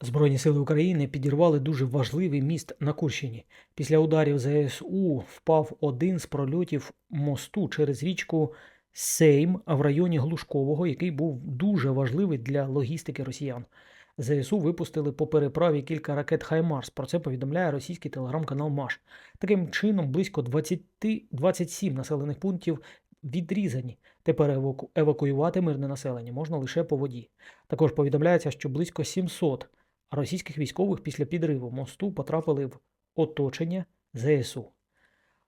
Збройні сили України підірвали дуже важливий міст на Курщині. Після ударів ЗСУ впав один з прольотів мосту через річку Сейм в районі Глушкового, який був дуже важливий для логістики росіян. ЗСУ випустили по переправі кілька ракет Хаймарс. Про це повідомляє російський телеграм-канал Маш. Таким чином, близько 20, 27 населених пунктів відрізані. Тепер еваку- евакуювати мирне населення можна лише по воді. Також повідомляється, що близько 700 російських військових після підриву мосту потрапили в оточення ЗСУ.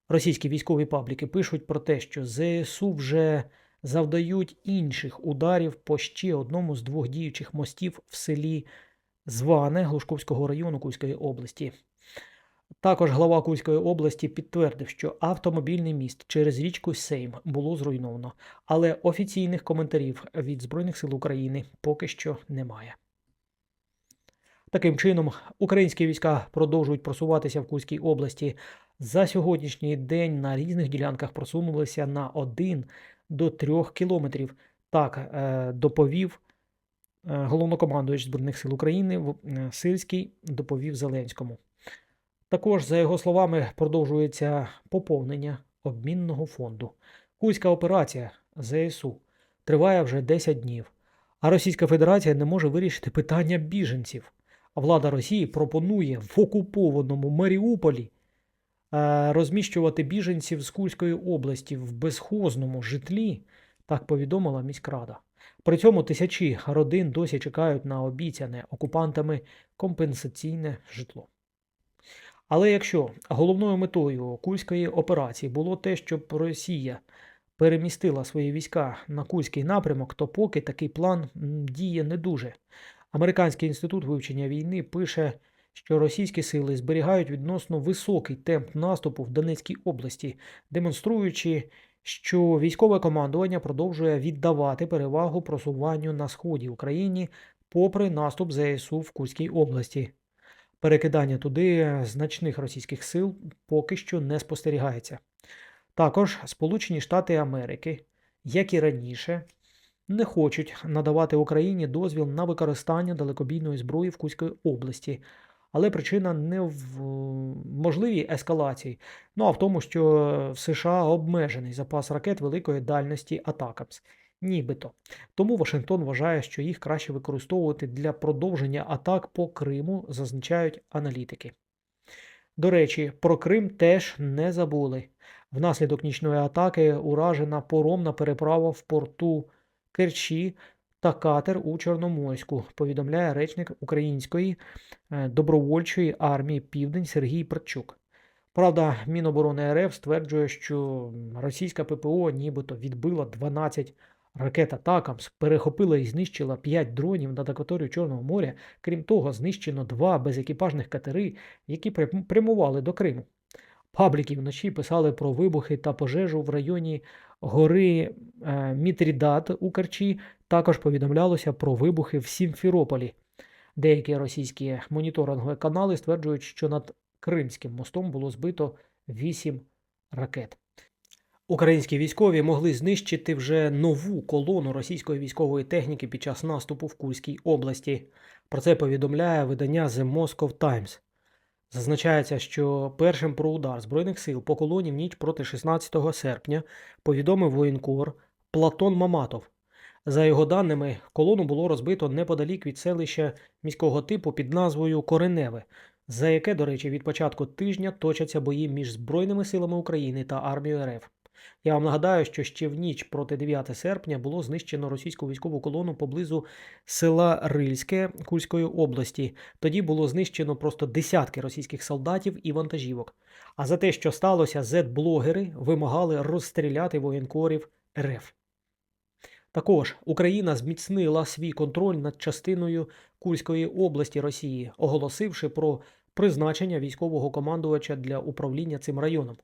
Російські військові пабліки пишуть про те, що ЗСУ вже завдають інших ударів по ще одному з двох діючих мостів в селі Зване Глушковського району Кузької області. Також глава Кузької області підтвердив, що автомобільний міст через річку Сейм було зруйновано, але офіційних коментарів від Збройних сил України поки що немає. Таким чином, українські війська продовжують просуватися в Кузькій області. За сьогоднішній день на різних ділянках просунулися на 1 до 3 кілометрів. Так е, доповів е, головнокомандуючий Збройних сил України е, Сирський доповів Зеленському. Також, за його словами, продовжується поповнення обмінного фонду. Кузька операція ЗСУ триває вже 10 днів, а Російська Федерація не може вирішити питання біженців. Влада Росії пропонує в окупованому Маріуполі е, розміщувати біженців з Кульської області в безхозному житлі, так повідомила міськрада. При цьому тисячі родин досі чекають на обіцяне окупантами компенсаційне житло. Але якщо головною метою Кульської операції було те, щоб Росія перемістила свої війська на Кульський напрямок, то поки такий план діє не дуже. Американський інститут вивчення війни пише, що російські сили зберігають відносно високий темп наступу в Донецькій області, демонструючи, що військове командування продовжує віддавати перевагу просуванню на сході України попри наступ ЗСУ в Курській області. Перекидання туди значних російських сил поки що не спостерігається. Також Сполучені Штати Америки, як і раніше, не хочуть надавати Україні дозвіл на використання далекобійної зброї в Кузькій області, але причина не в можливій ескалації, ну а в тому, що в США обмежений запас ракет великої дальності Атакамс. Нібито. Тому Вашингтон вважає, що їх краще використовувати для продовження атак по Криму, зазначають аналітики. До речі, про Крим теж не забули. Внаслідок нічної атаки уражена поромна переправа в порту Керчі та катер у Чорноморську, повідомляє речник української е, добровольчої армії Південь Сергій Перчук. Правда, Міноборони РФ стверджує, що російська ППО нібито відбила 12 ракет Атакамс, перехопила і знищила 5 дронів над акваторією Чорного моря. Крім того, знищено два безекіпажних катери, які прямували до Криму. Пабліки вночі писали про вибухи та пожежу в районі гори е, Мітрідат у Керчі. Також повідомлялося про вибухи в Сімферополі. Деякі російські моніторингові канали стверджують, що над Кримським мостом було збито 8 ракет. Українські військові могли знищити вже нову колону російської військової техніки під час наступу в Курській області. Про це повідомляє видання The Moscow Times. Зазначається, що першим про удар Збройних сил по колоні в ніч проти 16 серпня повідомив воєнкор Платон Маматов. За його даними, колону було розбито неподалік від селища міського типу під назвою Кореневе, за яке, до речі, від початку тижня точаться бої між Збройними силами України та армією РФ. Я вам нагадаю, що ще в ніч проти 9 серпня було знищено російську військову колону поблизу села Рильське Кульської області. Тоді було знищено просто десятки російських солдатів і вантажівок. А за те, що сталося, зет-блогери вимагали розстріляти воєнкорів РФ. Також Україна зміцнила свій контроль над частиною Курської області Росії, оголосивши про призначення військового командувача для управління цим районом.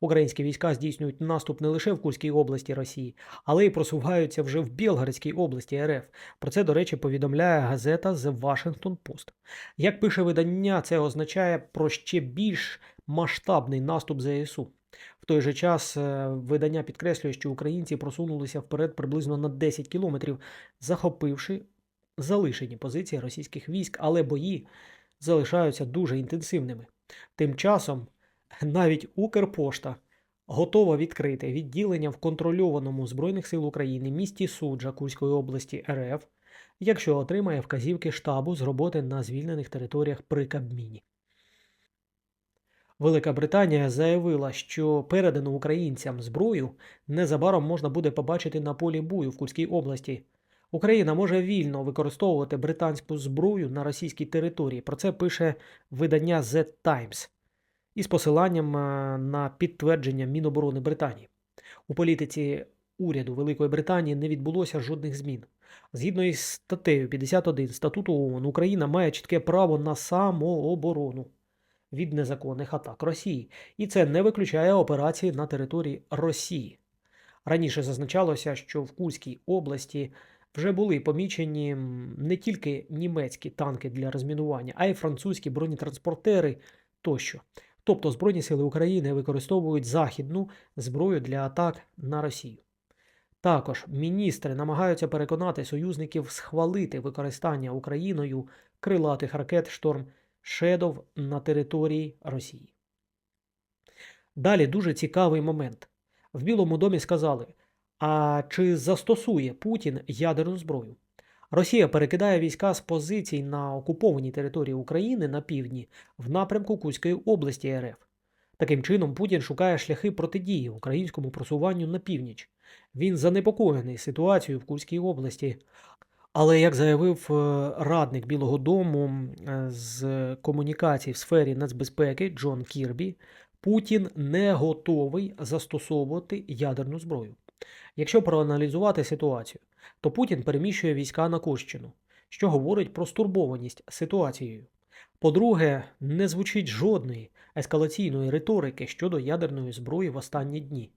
Українські війська здійснюють наступ не лише в Курській області Росії, але й просуваються вже в Білгородській області РФ. Про це, до речі, повідомляє газета The Washington Post. Як пише видання, це означає про ще більш масштабний наступ ЗСУ. В той же час е, видання підкреслює, що українці просунулися вперед приблизно на 10 кілометрів, захопивши залишені позиції російських військ, але бої залишаються дуже інтенсивними. Тим часом навіть Укрпошта готова відкрити відділення в контрольованому Збройних сил України місті Суджа Курської області РФ, якщо отримає вказівки штабу з роботи на звільнених територіях при Кабміні. Велика Британія заявила, що передану українцям зброю незабаром можна буде побачити на полі бою в Курській області. Україна може вільно використовувати британську зброю на російській території. Про це пише видання The Times із посиланням е, на підтвердження Міноборони Британії. У політиці уряду Великої Британії не відбулося жодних змін. Згідно із статтею 51 статуту ООН, Україна має чітке право на самооборону від незаконних атак Росії, і це не виключає операції на території Росії. Раніше зазначалося, що в Курській області вже були помічені не тільки німецькі танки для розмінування, а й французькі бронетранспортери тощо. Тобто Збройні сили України використовують західну зброю для атак на Росію. Також міністри намагаються переконати союзників схвалити використання Україною крилатих ракет Шторм Шедов на території Росії. Далі дуже цікавий момент. В Білому домі сказали: а чи застосує Путін ядерну зброю? Росія перекидає війська з позицій на окупованій території України на півдні в напрямку Кузької області РФ. Таким чином, Путін шукає шляхи протидії українському просуванню на північ. Він занепокоєний ситуацією в Курській області. Але, як заявив е, радник Білого Дому е, з комунікацій в сфері нацбезпеки Джон Кірбі, Путін не готовий застосовувати ядерну зброю. Якщо проаналізувати ситуацію, то Путін переміщує війська на Курщину, що говорить про стурбованість ситуацією. По-друге, не звучить жодної ескалаційної риторики щодо ядерної зброї в останні дні.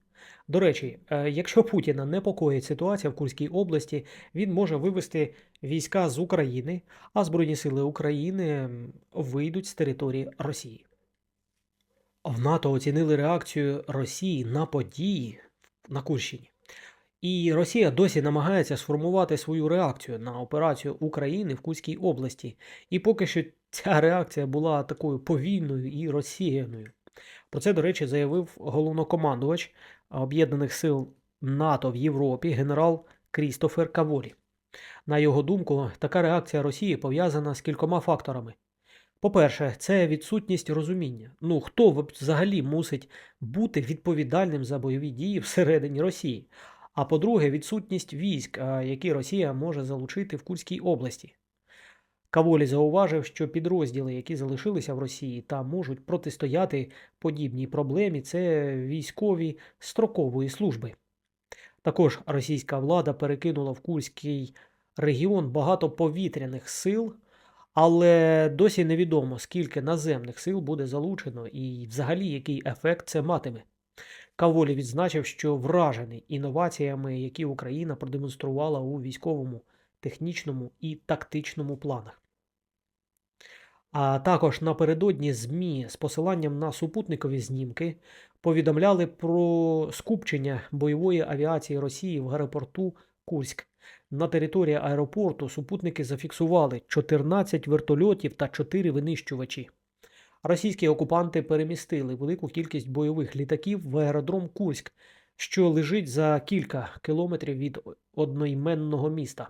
До речі, е, якщо Путіна непокоїть ситуація в Курській області, він може вивести війська з України, а Збройні сили України вийдуть з території Росії. В НАТО оцінили реакцію Росії на події на Курщині. І Росія досі намагається сформувати свою реакцію на операцію України в Курській області. І поки що ця реакція була такою повільною і розсіяною. Про це, до речі, заявив головнокомандувач Об'єднаних сил НАТО в Європі генерал Крістофер Каволі. На його думку, така реакція Росії пов'язана з кількома факторами. По-перше, це відсутність розуміння. Ну хто взагалі мусить бути відповідальним за бойові дії всередині Росії? А по-друге, відсутність військ, які Росія може залучити в Курській області. Каволі зауважив, що підрозділи, які залишилися в Росії та можуть протистояти подібній проблемі, це військові строкової служби. Також російська влада перекинула в Курський регіон багато повітряних сил, але досі невідомо, скільки наземних сил буде залучено і взагалі який ефект це матиме. Каволі відзначив, що вражений інноваціями, які Україна продемонструвала у військовому, технічному і тактичному планах. А також напередодні ЗМІ з посиланням на супутникові знімки повідомляли про скупчення бойової авіації Росії в аеропорту Курськ. На території аеропорту супутники зафіксували 14 вертольотів та 4 винищувачі. Російські окупанти перемістили велику кількість бойових літаків в аеродром Курськ, що лежить за кілька кілометрів від одноіменного міста.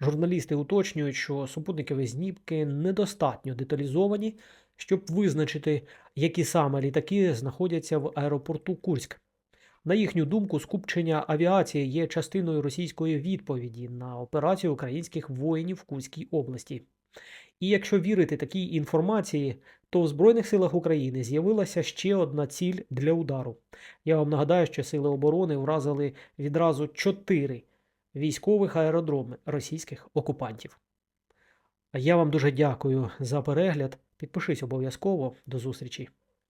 Журналісти уточнюють, що супутникові знімки недостатньо деталізовані, щоб визначити, які саме літаки знаходяться в аеропорту Курськ. На їхню думку, скупчення авіації є частиною російської відповіді на операцію українських воїнів в Курській області. І якщо вірити такій інформації, то в Збройних силах України з'явилася ще одна ціль для удару. Я вам нагадаю, що сили оборони вразили відразу чотири військових аеродроми російських окупантів. Я вам дуже дякую за перегляд. Підпишись обов'язково. До зустрічі!